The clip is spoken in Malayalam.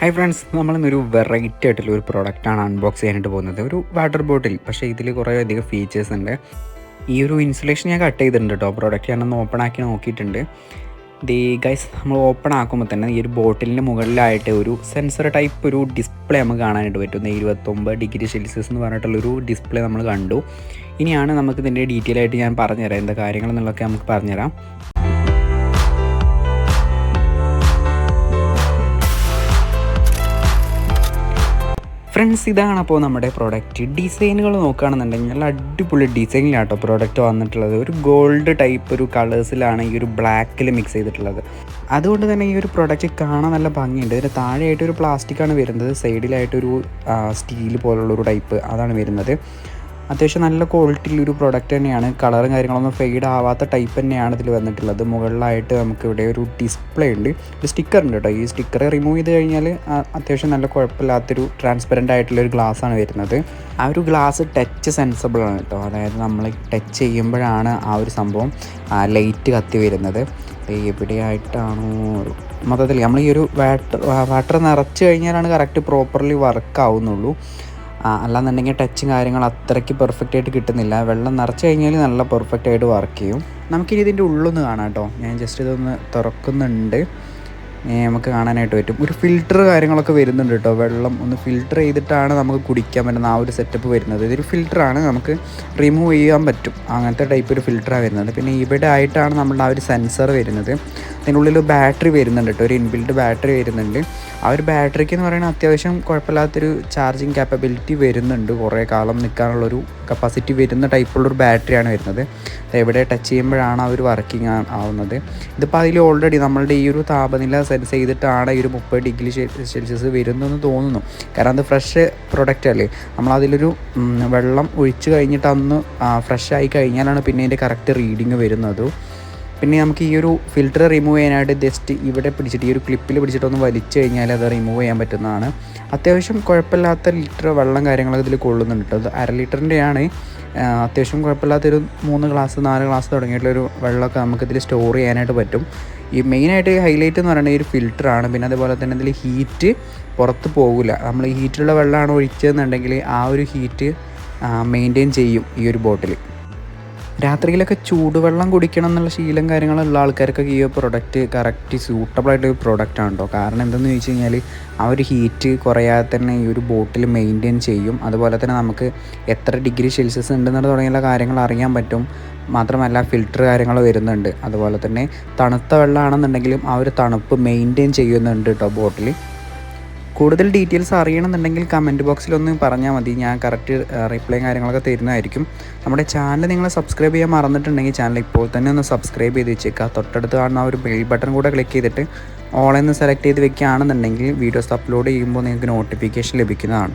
ഹായ് ഫ്രണ്ട്സ് നമ്മളിന്നൊരു വെറൈറ്റി ആയിട്ടുള്ള ഒരു പ്രോഡക്റ്റാണ് അൺബോക്സ് ചെയ്യാനായിട്ട് പോകുന്നത്. ഒരു വാട്ടർ ബോട്ടിൽ പക്ഷേ ഇതിൽ കുറേ അധികം ഫീച്ചേഴ്സ് ഉണ്ട്. ഈ ഒരു ഇൻസുലേഷൻ ഞാൻ കട്ട് ചെയ്തിട്ടുണ്ട് കേട്ടോ പ്രോഡക്റ്റ് ഞാനൊന്ന് ഓപ്പൺ ആക്കി നോക്കിയിട്ടുണ്ട്. ദി ഗൈസ് നമ്മൾ ഓപ്പൺ ആക്കുമ്പോൾ തന്നെ ഈ ഒരു ബോട്ടിലിന്റെ മുകളിലായിട്ട് ഒരു സെൻസർ ടൈപ്പ് ഒരു ഡിസ്പ്ലേ നമുക്ക് കാണാനായിട്ട് പറ്റും. ഇരുപത്തൊമ്പത് ഡിഗ്രി സെൽഷ്യസ് എന്ന് പറഞ്ഞിട്ടുള്ളൊരു ഡിസ്പ്ലേ നമ്മൾ കണ്ടു. ഇനിയാണ് നമുക്ക് ഇതിന്റെ ഡീറ്റെയിൽ ആയിട്ട് ഞാൻ പറഞ്ഞുതരാം. എന്താ കാര്യങ്ങളെന്നുള്ളതൊക്കെ നമുക്ക് പറഞ്ഞുതരാം. ഫ്രണ്ട്സ് ഇതാണ് അപ്പോൾ നമ്മുടെ പ്രോഡക്റ്റ് ഡിസൈനുകൾ നോക്കുകയാണെന്നുണ്ടെങ്കിൽ നല്ല അടിപൊളി ഡിസൈനിലാട്ടോ പ്രോഡക്റ്റ് വന്നിട്ടുള്ളത്. ഒരു ഗോൾഡ് ടൈപ്പ് ഒരു കളേഴ്സിലാണ് ഈ ഒരു ബ്ലാക്കിൽ മിക്സ് ചെയ്തിട്ടുള്ളത്. അതുകൊണ്ട് തന്നെ ഈ ഒരു പ്രോഡക്റ്റ് കാണാൻ നല്ല ഭംഗിയുണ്ട്. ഇതിന് താഴെയായിട്ട് ഒരു പ്ലാസ്റ്റിക്കാണ് വരുന്നത്. സൈഡിലായിട്ടൊരു സ്റ്റീൽ പോലുള്ളൊരു ടൈപ്പ് അതാണ് വരുന്നത്. അത്യാവശ്യം നല്ല ക്വാളിറ്റിയിലൊരു പ്രോഡക്റ്റ് തന്നെയാണ്. കളറും കാര്യങ്ങളൊന്നും ഫെയ്ഡ് ആവാത്ത ടൈപ്പ് തന്നെയാണ് ഇതിൽ വന്നിട്ടുള്ളത്. മുകളിലായിട്ട് നമുക്ക് ഇവിടെ ഒരു ഡിസ്പ്ലേ ഉണ്ട്. ഒരു സ്റ്റിക്കർ ഉണ്ട് കേട്ടോ ഈ സ്റ്റിക്കർ റിമൂവ് ചെയ്ത് കഴിഞ്ഞാൽ അത്യാവശ്യം നല്ല കുഴപ്പമില്ലാത്തൊരു ട്രാൻസ്പെറന്റ് ആയിട്ടുള്ള ഒരു ഗ്ലാസ് ആണ് വരുന്നത്. ആ ഒരു ഗ്ലാസ് ടച്ച് സെൻസിബിൾ ആണ് കേട്ടോ അതായത് നമ്മൾ ടച്ച് ചെയ്യുമ്പോഴാണ് ആ ഒരു സംഭവം ലൈറ്റ് കത്തി വരുന്നത്. എവിടെയായിട്ടാണോ മൊത്തത്തിൽ നമ്മൾ ഈ ഒരു വാട്ടർ വാട്ടർ നിറച്ച് കഴിഞ്ഞാലാണ് കറക്റ്റ് പ്രോപ്പർലി വർക്ക് ആവുന്നുള്ളൂ. അല്ലാന്നുണ്ടെങ്കിൽ ടച്ചും കാര്യങ്ങൾ അത്രയ്ക്ക് പെർഫെക്റ്റ് ആയിട്ട് കിട്ടുന്നില്ല. വെള്ളം നിറച്ച് കഴിഞ്ഞാൽ നല്ല പെർഫെക്റ്റ് ആയിട്ട് വർക്ക് ചെയ്യും. നമുക്കിനി ഇതിന്റെ ഉള്ളൊന്ന് കാണാം കേട്ടോ. ഞാൻ ജസ്റ്റ് ഇതൊന്ന് തുറക്കുന്നുണ്ട്. നമുക്ക് കാണാനായിട്ട് പറ്റും. ഒരു ഫിൽറ്റർ കാര്യങ്ങളൊക്കെ വരുന്നുണ്ട് കേട്ടോ വെള്ളം ഒന്ന് ഫിൽറ്റർ ചെയ്തിട്ടാണ് നമുക്ക് കുടിക്കാൻ പറ്റുന്ന ആ ഒരു സെറ്റപ്പ് വരുന്നത്. ഇതൊരു ഫിൽറ്ററാണ് നമുക്ക് റിമൂവ് ചെയ്യാൻ പറ്റും. അങ്ങനത്തെ ടൈപ്പ് ഒരു ഫിൽറ്ററാണ് വരുന്നത്. പിന്നെ ഇവിടെ ആയിട്ടാണ് നമ്മുടെ ആ ഒരു സെൻസർ വരുന്നത്. അതിനുള്ളിൽ ബാറ്ററി വരുന്നുണ്ട് കേട്ടോ ഒരു ഇൻബിൽഡ് ബാറ്ററി വരുന്നുണ്ട്. ആ ഒരു ബാറ്ററിക്ക് എന്ന് പറയുന്നത് അത്യാവശ്യം കുഴപ്പമില്ലാത്തൊരു ചാർജിങ് കാപ്പബിലിറ്റി വരുന്നുണ്ട്. കുറേ കാലം നിൽക്കാനുള്ളൊരു കപ്പാസിറ്റി വരുന്ന ടൈപ്പുള്ളൊരു ബാറ്ററിയാണ് വരുന്നത്. എവിടെ ടച്ച് ചെയ്യുമ്പോഴാണ് ആ ഒരു വർക്കിംഗ് ആവുന്നത്. ഇതിപ്പോൾ അതിൽ ഓൾറെഡി നമ്മളുടെ ഈ ഒരു താപനില സെൻസ് ചെയ്തിട്ടാണ് ഈ ഒരു മുപ്പത് ഡിഗ്രി സെൽഷ്യസ് വരുന്നതെന്ന് തോന്നുന്നു. കാരണം അത് ഫ്രഷ് പ്രൊഡക്റ്റ് അല്ലേ? നമ്മളതിലൊരു വെള്ളം ഒഴിച്ച് കഴിഞ്ഞിട്ട് അന്ന് ഫ്രഷ് ആയി കഴിഞ്ഞാലാണ് പിന്നെ അതിന്റെ കറക്റ്റ് റീഡിങ് വരുന്നത്. പിന്നെ നമുക്ക് ഈ ഒരു ഫിൽറ്റർ റിമൂവ് ചെയ്യാനായിട്ട് ജസ്റ്റ് ഇവിടെ പിടിച്ചിട്ട് ഈ ഒരു ക്ലിപ്പിൽ പിടിച്ചിട്ട് ഒന്ന് വലിച്ചു കഴിഞ്ഞാൽ അത് റിമൂവ് ചെയ്യാൻ പറ്റുന്നതാണ്. അത്യാവശ്യം കുഴപ്പമില്ലാത്ത ലിറ്റർ വെള്ളം കാര്യങ്ങളൊക്കെ ഇതിൽ കൊള്ളുന്നുണ്ട് അത് അര ലിറ്ററിന്റെയാണ് അത്യാവശ്യം കുഴപ്പമില്ലാത്തൊരു മൂന്ന് ഗ്ലാസ് നാല് ഗ്ലാസ് തുടങ്ങിയിട്ടുള്ളൊരു വെള്ളമൊക്കെ നമുക്കിതിൽ സ്റ്റോർ ചെയ്യാനായിട്ട് പറ്റും. ഈ മെയിനായിട്ട് ഹൈലൈറ്റ് എന്ന് പറയുന്നത് ഈ ഒരു ഫിൽറ്ററാണ് പിന്നെ അതുപോലെ തന്നെ ഇതിൽ ഹീറ്റ് പുറത്ത് പോകില്ല നമ്മൾ ഹീറ്റുള്ള വെള്ളമാണ് ഒഴിച്ചതെന്നുണ്ടെങ്കിൽ ആ ഒരു ഹീറ്റ് മെയിന്റെയിൻ ചെയ്യും ഈ ഒരു ബോട്ടിൽ രാത്രിയിലൊക്കെ ചൂടുവെള്ളം കുടിക്കണം എന്നുള്ള ശീലം കാര്യങ്ങളുള്ള ആൾക്കാർക്കൊക്കെ ഈ പ്രൊഡക്റ്റ് കറക്റ്റ് സ്യൂട്ടബിൾ ആയിട്ടൊരു പ്രൊഡക്റ്റ് ആണ് കേട്ടോ കാരണം എന്തെന്ന് ചോദിച്ചു കഴിഞ്ഞാൽ ആ ഒരു ഹീറ്റ് കുറയാതെ തന്നെ ഈ ഒരു ബോട്ടിൽ മെയിന്റെയിൻ ചെയ്യും. അതുപോലെ തന്നെ നമുക്ക് എത്ര ഡിഗ്രി സെൽഷ്യസ് ഉണ്ടെന്നുള്ള തുടങ്ങിയുള്ള കാര്യങ്ങൾ അറിയാൻ പറ്റും. മാത്രമല്ല ഫിൽറ്റർ കാര്യങ്ങൾ വരുന്നുണ്ട്. അതുപോലെ തന്നെ തണുത്ത വെള്ളമാണെന്നുണ്ടെങ്കിലും ആ ഒരു തണുപ്പ് മെയിന്റെയിൻ ചെയ്യുന്നുണ്ട് കേട്ടോ ബോട്ടിൽ കൂടുതൽ ഡീറ്റെയിൽസ് അറിയണമെന്നുണ്ടെങ്കിൽ കമന്റ് ബോക്സിൽ ഒന്ന് പറഞ്ഞാൽ മതി. ഞാൻ കറക്റ്റ് റിപ്ലൈയും കാര്യങ്ങളൊക്കെ തരുന്നതായിരിക്കും. നമ്മുടെ ചാനൽ നിങ്ങൾ സബ്സ്ക്രൈബ് ചെയ്യാൻ മറന്നിട്ടുണ്ടെങ്കിൽ ചാനൽ ഇപ്പോൾ തന്നെ ഒന്ന് സബ്സ്ക്രൈബ് ചെയ്ത് വെച്ചേക്കുക തൊട്ടടുത്ത് കാണുന്ന ഒരു ബെൽ ബട്ടൺ കൂടെ ക്ലിക്ക് ചെയ്തിട്ട് ഓളെന്ന് സെലക്ട് ചെയ്ത് വെക്കുകയാണെന്നുണ്ടെങ്കിൽ വീഡിയോസ് അപ്ലോഡ് ചെയ്യുമ്പോൾ നിങ്ങൾക്ക് നോട്ടിഫിക്കേഷൻ ലഭിക്കുന്നതാണ്.